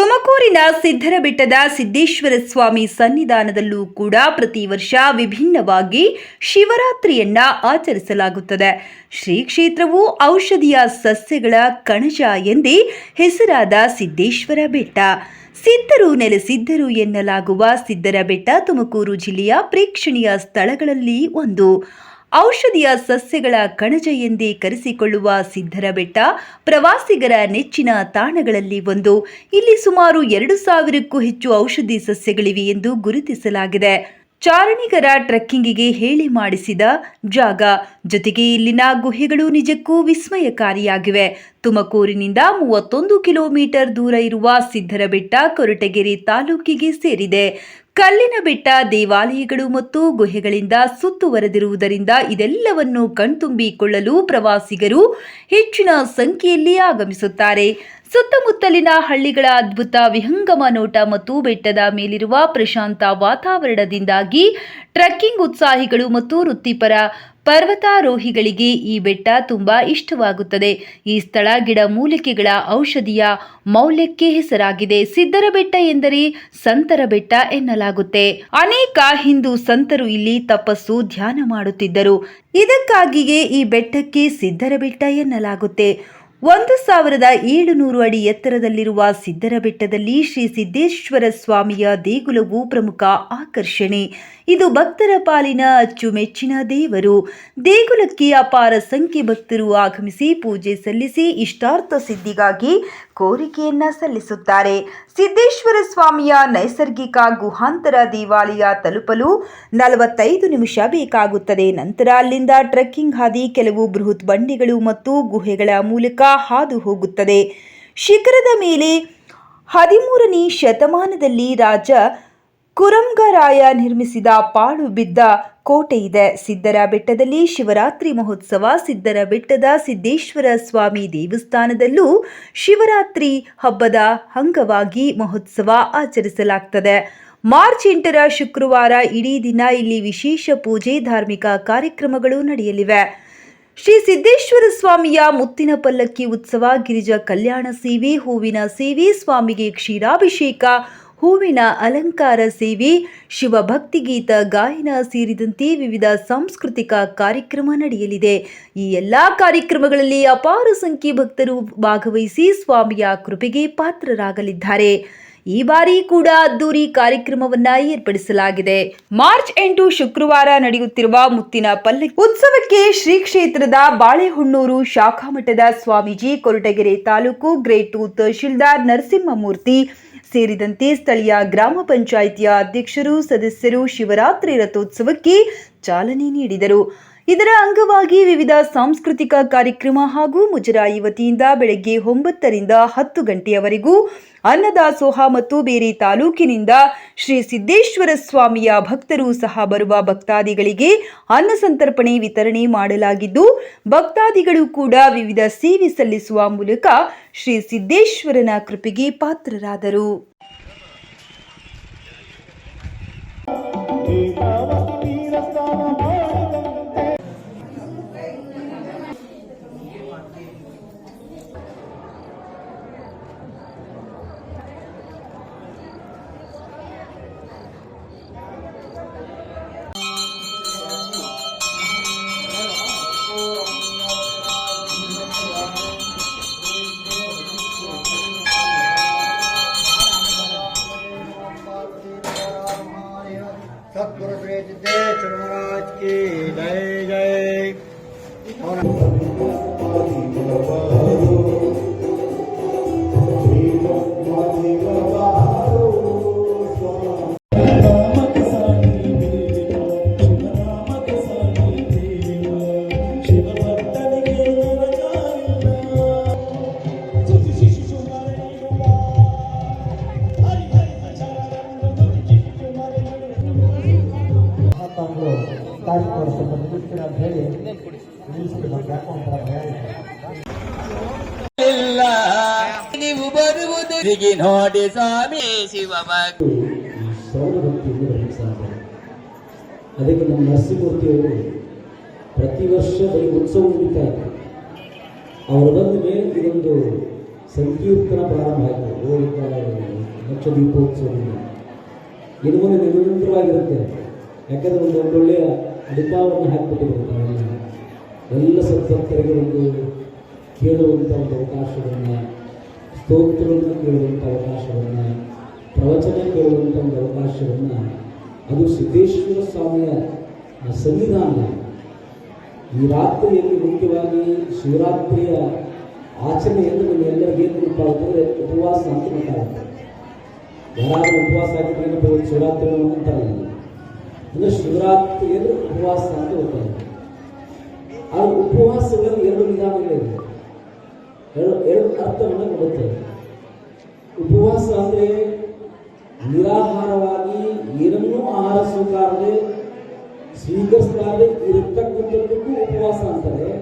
ತುಮಕೂರಿನ ಸಿದ್ದರಬೆಟ್ಟದ ಸಿದ್ದೇಶ್ವರ ಸ್ವಾಮಿ ಸನ್ನಿಧಾನದಲ್ಲೂ ಕೂಡ ಪ್ರತಿ ವರ್ಷ ವಿಭಿನ್ನವಾಗಿ ಶಿವರಾತ್ರಿಯನ್ನ ಆಚರಿಸಲಾಗುತ್ತದೆ. ಶ್ರೀ ಕ್ಷೇತ್ರವು ಔಷಧಿಯ ಸಸ್ಯಗಳ ಕಣಜ ಎಂದೇ ಹೆಸರಾದ ಸಿದ್ದೇಶ್ವರ ಬೆಟ್ಟ. ಸಿದ್ಧರು ನೆಲೆಸಿದ್ದರು ಎನ್ನಲಾಗುವ ಸಿದ್ದರ ಬೆಟ್ಟ ತುಮಕೂರು ಜಿಲ್ಲೆಯ ಪ್ರೇಕ್ಷಣೀಯ ಸ್ಥಳಗಳಲ್ಲಿ ಒಂದು. ಔಷಧಿಯ ಸಸ್ಯಗಳ ಕಣಜ ಎಂದೇ ಕರೆಸಿಕೊಳ್ಳುವ ಸಿದ್ಧರ ಬೆಟ್ಟ ಪ್ರವಾಸಿಗರ ನೆಚ್ಚಿನ ತಾಣಗಳಲ್ಲಿ ಒಂದು. ಇಲ್ಲಿ ಸುಮಾರು ಎರಡು ಸಾವಿರಕ್ಕೂ ಹೆಚ್ಚು ಔಷಧಿ ಸಸ್ಯಗಳಿವೆ ಎಂದು ಗುರುತಿಸಲಾಗಿದೆ. ಚಾರಣಿಗರ ಟ್ರೆಕ್ಕಿಂಗಿಗೆ ಹೇಳಿ ಮಾಡಿಸಿದ ಜಾಗ. ಜೊತೆಗೆ ಇಲ್ಲಿನ ಗುಹೆಗಳು ನಿಜಕ್ಕೂ ವಿಸ್ಮಯಕಾರಿಯಾಗಿವೆ. ತುಮಕೂರಿನಿಂದ ಮೂವತ್ತೊಂದು ಕಿಲೋಮೀಟರ್ ದೂರ ಇರುವ ಸಿದ್ದರಬೆಟ್ಟ ಕೊರಟಗೆರೆ ತಾಲೂಕಿಗೆ ಸೇರಿದೆ. ಕಲ್ಲಿನ ಬೆಟ್ಟ, ದೇವಾಲಯಗಳು ಮತ್ತು ಗುಹೆಗಳಿಂದ ಸುತ್ತುವರೆದಿರುವುದರಿಂದ ಇದೆಲ್ಲವನ್ನು ಕಣ್ತುಂಬಿಕೊಳ್ಳಲು ಪ್ರವಾಸಿಗರು ಹೆಚ್ಚಿನ ಸಂಖ್ಯೆಯಲ್ಲಿ ಆಗಮಿಸುತ್ತಾರೆ. ಸುತ್ತಮುತ್ತಲಿನ ಹಳ್ಳಿಗಳ ಅದ್ಭುತ ವಿಹಂಗಮ ನೋಟ ಮತ್ತು ಬೆಟ್ಟದ ಮೇಲಿರುವ ಪ್ರಶಾಂತ ವಾತಾವರಣದಿಂದಾಗಿ ಟ್ರಕ್ಕಿಂಗ್ ಉತ್ಸಾಹಿಗಳು ಮತ್ತು ವೃತ್ತಿಪರ ಪರ್ವತಾರೋಹಿಗಳಿಗೆ ಈ ಬೆಟ್ಟ ತುಂಬಾ ಇಷ್ಟವಾಗುತ್ತದೆ. ಈ ಸ್ಥಳ ಗಿಡ ಮೂಲಿಕೆಗಳ ಔಷಧಿಯ ಮೌಲ್ಯಕ್ಕೆ ಹೆಸರಾಗಿದೆ. ಸಿದ್ದರ ಬೆಟ್ಟ ಎಂದರೆ ಸಂತರ ಬೆಟ್ಟ ಎನ್ನಲಾಗುತ್ತೆ. ಅನೇಕ ಹಿಂದೂ ಸಂತರು ಇಲ್ಲಿ ತಪಸ್ಸು, ಧ್ಯಾನ ಮಾಡುತ್ತಿದ್ದರು. ಇದಕ್ಕಾಗಿಯೇ ಈ ಬೆಟ್ಟಕ್ಕೆ ಸಿದ್ದರ ಬೆಟ್ಟ ಎನ್ನಲಾಗುತ್ತೆ. ಒಂದು ಸಾವಿರದ ಏಳುನೂರು ಅಡಿ ಎತ್ತರದಲ್ಲಿರುವ ಸಿದ್ದರ ಬೆಟ್ಟದಲ್ಲಿ ಶ್ರೀ ಸಿದ್ದೇಶ್ವರ ಸ್ವಾಮಿಯ ದೇಗುಲವು ಪ್ರಮುಖ ಆಕರ್ಷಣೆ. ಇದು ಭಕ್ತರ ಪಾಲಿನ ಅಚ್ಚುಮೆಚ್ಚಿನ ದೇವರು. ದೇಗುಲಕ್ಕೆ ಅಪಾರ ಸಂಖ್ಯೆ ಭಕ್ತರು ಆಗಮಿಸಿ ಪೂಜೆ ಸಲ್ಲಿಸಿ ಇಷ್ಟಾರ್ಥ ಸಿದ್ಧಿಗಾಗಿ ಕೋರಿಕೆಯನ್ನ ಸಲ್ಲಿಸುತ್ತಾರೆ. ಸಿದ್ದೇಶ್ವರ ಸ್ವಾಮಿಯ ನೈಸರ್ಗಿಕ ಗುಹಾಂತರ ದೇವಾಲಯ ತಲುಪಲು ನಲವತ್ತೈದು ನಿಮಿಷ ಬೇಕಾಗುತ್ತದೆ. ನಂತರ ಅಲ್ಲಿಂದ ಟ್ರೆಕ್ಕಿಂಗ್ ಹಾದಿ ಕೆಲವು ಬೃಹತ್ ಬಂಡಿಗಳು ಮತ್ತು ಗುಹೆಗಳ ಮೂಲಕ ಹಾದು ಹೋಗುತ್ತದೆ. ಶಿಖರದ ಮೇಲೆ ಹದಿಮೂರನೇ ಶತಮಾನದಲ್ಲಿ ರಾಜ ಕುರಂಗರಾಯ ನಿರ್ಮಿಸಿದ ಪಾಳು ಬಿದ್ದ ಕೋಟೆ ಇದೆ. ಸಿದ್ದರ ಬೆಟ್ಟದಲ್ಲಿ ಶಿವರಾತ್ರಿ ಮಹೋತ್ಸವ ಸಿದ್ದರ ಬೆಟ್ಟದ ಸಿದ್ದೇಶ್ವರ ಸ್ವಾಮಿ ದೇವಸ್ಥಾನದಲ್ಲೂ ಶಿವರಾತ್ರಿ ಹಬ್ಬದ ಅಂಗವಾಗಿ ಮಹೋತ್ಸವ ಆಚರಿಸಲಾಗ್ತದೆ. ಮಾರ್ಚ್ ಎಂಟರ ಶುಕ್ರವಾರ ಇಡೀ ದಿನ ಇಲ್ಲಿ ವಿಶೇಷ ಪೂಜೆ, ಧಾರ್ಮಿಕ ಕಾರ್ಯಕ್ರಮಗಳು ನಡೆಯಲಿವೆ. ಶ್ರೀ ಸಿದ್ದೇಶ್ವರ ಸ್ವಾಮಿಯ ಮುತ್ತಿನ ಪಲ್ಲಕ್ಕಿ ಉತ್ಸವ, ಗಿರಿಜಾ ಕಲ್ಯಾಣ ಸೇವೆ, ಹೂವಿನ ಸೇವೆ, ಸ್ವಾಮಿಗೆ ಕ್ಷೀರಾಭಿಷೇಕ ಹೂವಿನ ಅಲಂಕಾರ ಸೇವೆ, ಶಿವಭಕ್ತಿಗೀತ ಗಾಯನ ಸೇರಿದಂತೆ ವಿವಿಧ ಸಾಂಸ್ಕೃತಿಕ ಕಾರ್ಯಕ್ರಮ ನಡೆಯಲಿದೆ. ಈ ಎಲ್ಲ ಕಾರ್ಯಕ್ರಮಗಳಲ್ಲಿ ಅಪಾರ ಸಂಖ್ಯೆ ಭಕ್ತರು ಭಾಗವಹಿಸಿ ಸ್ವಾಮಿಯ ಕೃಪೆಗೆ ಪಾತ್ರರಾಗಲಿದ್ದಾರೆ. ಈ ಬಾರಿ ಕೂಡ ಅದ್ದೂರಿ ಕಾರ್ಯಕ್ರಮವನ್ನ ಏರ್ಪಡಿಸಲಾಗಿದೆ. ಮಾರ್ಚ್ ಎಂಟು ಶುಕ್ರವಾರ ನಡೆಯುತ್ತಿರುವ ಮುತ್ತಿನ ಪಲ್ಲೆ ಉತ್ಸವಕ್ಕೆ ಶ್ರೀ ಕ್ಷೇತ್ರದ ಬಾಳೆಹೊನ್ನೂರು ಶಾಖಾಮಠದ ಸ್ವಾಮೀಜಿ ಕೊರಟಗೆರೆ ತಾಲೂಕು ಗ್ರೇಟ್ ಟೂ ತಹಶೀಲ್ದಾರ್ ನರಸಿಂಹಮೂರ್ತಿ ಸೇರಿದಂತೆ ಸ್ಥಳೀಯ ಗ್ರಾಮ ಪಂಚಾಯಿತಿಯ ಅಧ್ಯಕ್ಷರು ಸದಸ್ಯರು ಶಿವರಾತ್ರಿ ರಥೋತ್ಸವಕ್ಕೆ ಚಾಲನೆ ನೀಡಿದರು. ಇದರ ಅಂಗವಾಗಿ ವಿವಿಧ ಸಾಂಸ್ಕೃತಿಕ ಕಾರ್ಯಕ್ರಮ ಹಾಗೂ ಮುಜರಾಯಿ ವತಿಯಿಂದ ಬೆಳಗ್ಗೆ ಒಂಬತ್ತರಿಂದ ಹತ್ತು ಗಂಟೆಯವರೆಗೂ ಅನ್ನದಾಸೋಹ ಮತ್ತು ಬೇರೆ ತಾಲೂಕಿನಿಂದ ಶ್ರೀ ಸಿದ್ದೇಶ್ವರ ಸ್ವಾಮಿಯ ಭಕ್ತರು ಸಹ ಬರುವ ಭಕ್ತಾದಿಗಳಿಗೆ ಅನ್ನ ಸಂತರ್ಪಣೆ ವಿತರಣೆ ಮಾಡಲಾಗಿದ್ದು, ಭಕ್ತಾದಿಗಳು ಕೂಡ ವಿವಿಧ ಸೇವೆ ಸಲ್ಲಿಸುವ ಮೂಲಕ ಶ್ರೀ ಸಿದ್ದೇಶ್ವರನ ಕೃಪೆಗೆ ಪಾತ್ರರಾದರು. কি জয় জয় Thank you. ತಾಯಿ ಅಂತ ಹೇಳಿ ನಿಲ್ಲಿಸಿ ನಮ್ಗೆ ಯಾಕೋ ಒಂಥರ ಭಯ ಇದೆ ಇಲ್ಲ ನೀವು ನೋಡಿ ಸ್ವಾಮಿ. ಅದಕ್ಕೆ ನಮ್ಮ ನರಸಿಂಹಮೂರ್ತಿಯವರು ಪ್ರತಿ ವರ್ಷ ಬರೀ ಉತ್ಸವ ನಡೀತಾ ಇತ್ತು ಅವರು ಬಂದ ಮೇಲೆ ಇದೊಂದು ಸಂಕೀರ್ತನ ಪ್ರಾರಂಭ ಆಯಿತು. ಗೋವಿಂದ ಲಕ್ಷ ದೀಪೋತ್ಸವದಿಂದ ಇದು ಮುಂದೆ ನಿರಂತರವಾಗಿರುತ್ತೆ. ಯಾಕಂದರೆ ಒಂದು ಒಳ್ಳೊಳ್ಳೆಯ ಅಡಿಪಾವನ್ನು ಹಾಕಿಬಿಟ್ಟಿದ್ದಾರೆ ಎಲ್ಲ ಸತ್ಸತ್ತರಿಗೆ ಒಂದು ಕೇಳುವಂಥ ಒಂದು ಅವಕಾಶವನ್ನು, ಸ್ತೋತ್ರವನ್ನು ಕೇಳುವಂಥ ಅವಕಾಶವನ್ನು, ಪ್ರವಚನ ಕೇಳುವಂಥ ಒಂದು ಅವಕಾಶವನ್ನು ಅದು ಸಿದ್ದೇಶ್ವರ ಸ್ವಾಮಿಯ ಸಂವಿಧಾನ ಈ ರಾತ್ರಿಯಲ್ಲಿ ಮುಖ್ಯವಾಗಿ ಶಿವರಾತ್ರಿಯ ಆಚರಣೆಯನ್ನು ನಿಮ್ಮೆಲ್ಲರಿಗೆ ಏನು ನೆನಪಾಗುತ್ತದೆ ಉಪವಾಸ ಅಂತ ಗೊತ್ತಾಗುತ್ತೆ. ಯಾರಾದರೂ ಉಪವಾಸ ಏನಪ್ಪ ಶಿವರಾತ್ರಿ ಅಂತಾರೆ ಅಂದರೆ ಶಿವರಾತ್ರಿಯಲ್ಲಿ ಉಪವಾಸ ಅಂತ ಗೊತ್ತಾಗುತ್ತೆ ಆ ಉಪವಾಸಗಳಲ್ಲಿ ಎರಡು ವಿಧಾನಗಳಿವೆ. ಎರಡು ಎರಡು ಅರ್ಥವನ್ನು ಕೊಡುತ್ತದೆ ಉಪವಾಸ ಅಂದರೆ ನಿರಾಹಾರವಾಗಿ ಏನನ್ನೂ ಆಹಾರ ಸ್ವೀಕಾರದೆ, ಸ್ವೀಕರಿಸಲಾರದೆ ಇರತಕ್ಕಂಥದ್ದಕ್ಕೂ ಉಪವಾಸ ಅಂತಾರೆ.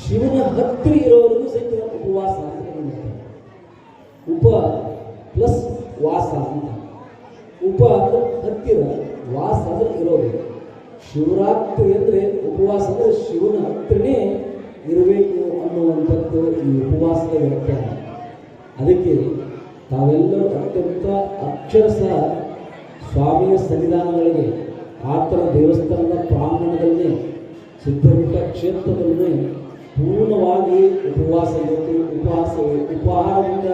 ಶಿವನ ಹತ್ತಿರ ಇರೋರಿಗೂ ಸಹಿತ ಉಪವಾಸ ಅಂತ. ಉಪ ಪ್ಲಸ್ ವಾಸ ಅಂತ. ಉಪ ಅಂದ್ರೆ ಹತ್ತಿರ ವಾಸ ಅಂದ್ರೆ ಇರೋದು ಶಿವರಾತ್ರಿ ಅಂದರೆ ಉಪವಾಸ ಅಂದರೆ ಶಿವನ ಹತ್ರನೇ ಇರಬೇಕು ಅನ್ನುವಂಥದ್ದು ಈ ಉಪವಾಸದ ವ್ಯಾಖ್ಯಾನ. ಅದಕ್ಕೆ ತಾವೆಲ್ಲರೂ ಅತ್ಯಂತ ಅಕ್ಷರಶಃ ಸ್ವಾಮಿಯ ಸನ್ನಿಧಾನಗಳಿಗೆ, ಆತನ ದೇವಸ್ಥಾನದ ಪ್ರಾಂಗಣದಲ್ಲಿ ಸಿದ್ಧಪೀಠ ಕ್ಷೇತ್ರದಲ್ಲೇ ಪೂರ್ಣವಾಗಿ ಉಪವಾಸ ಇವತ್ತು ಉಪವಾಸ ಉಪಹಾರದಿಂದ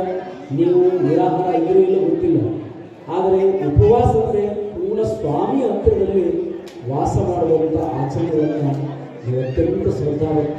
ನೀವು ನಿರಾಹಾರ ಇದ್ರೂ ಇಲ್ಲ ಗೊತ್ತಿಲ್ಲ. ಆದರೆ ಉಪವಾಸ ಅಂದರೆ ಪೂರ್ಣ ಸ್ವಾಮಿ ಹತ್ತಿರದಲ್ಲಿ ವಾಸ ಮಾಡುವಂಥ ಆಚರಣೆಗಳನ್ನು ಅತ್ಯಂತ ಶ್ರದ್ಧಾಭಕ್ತಿ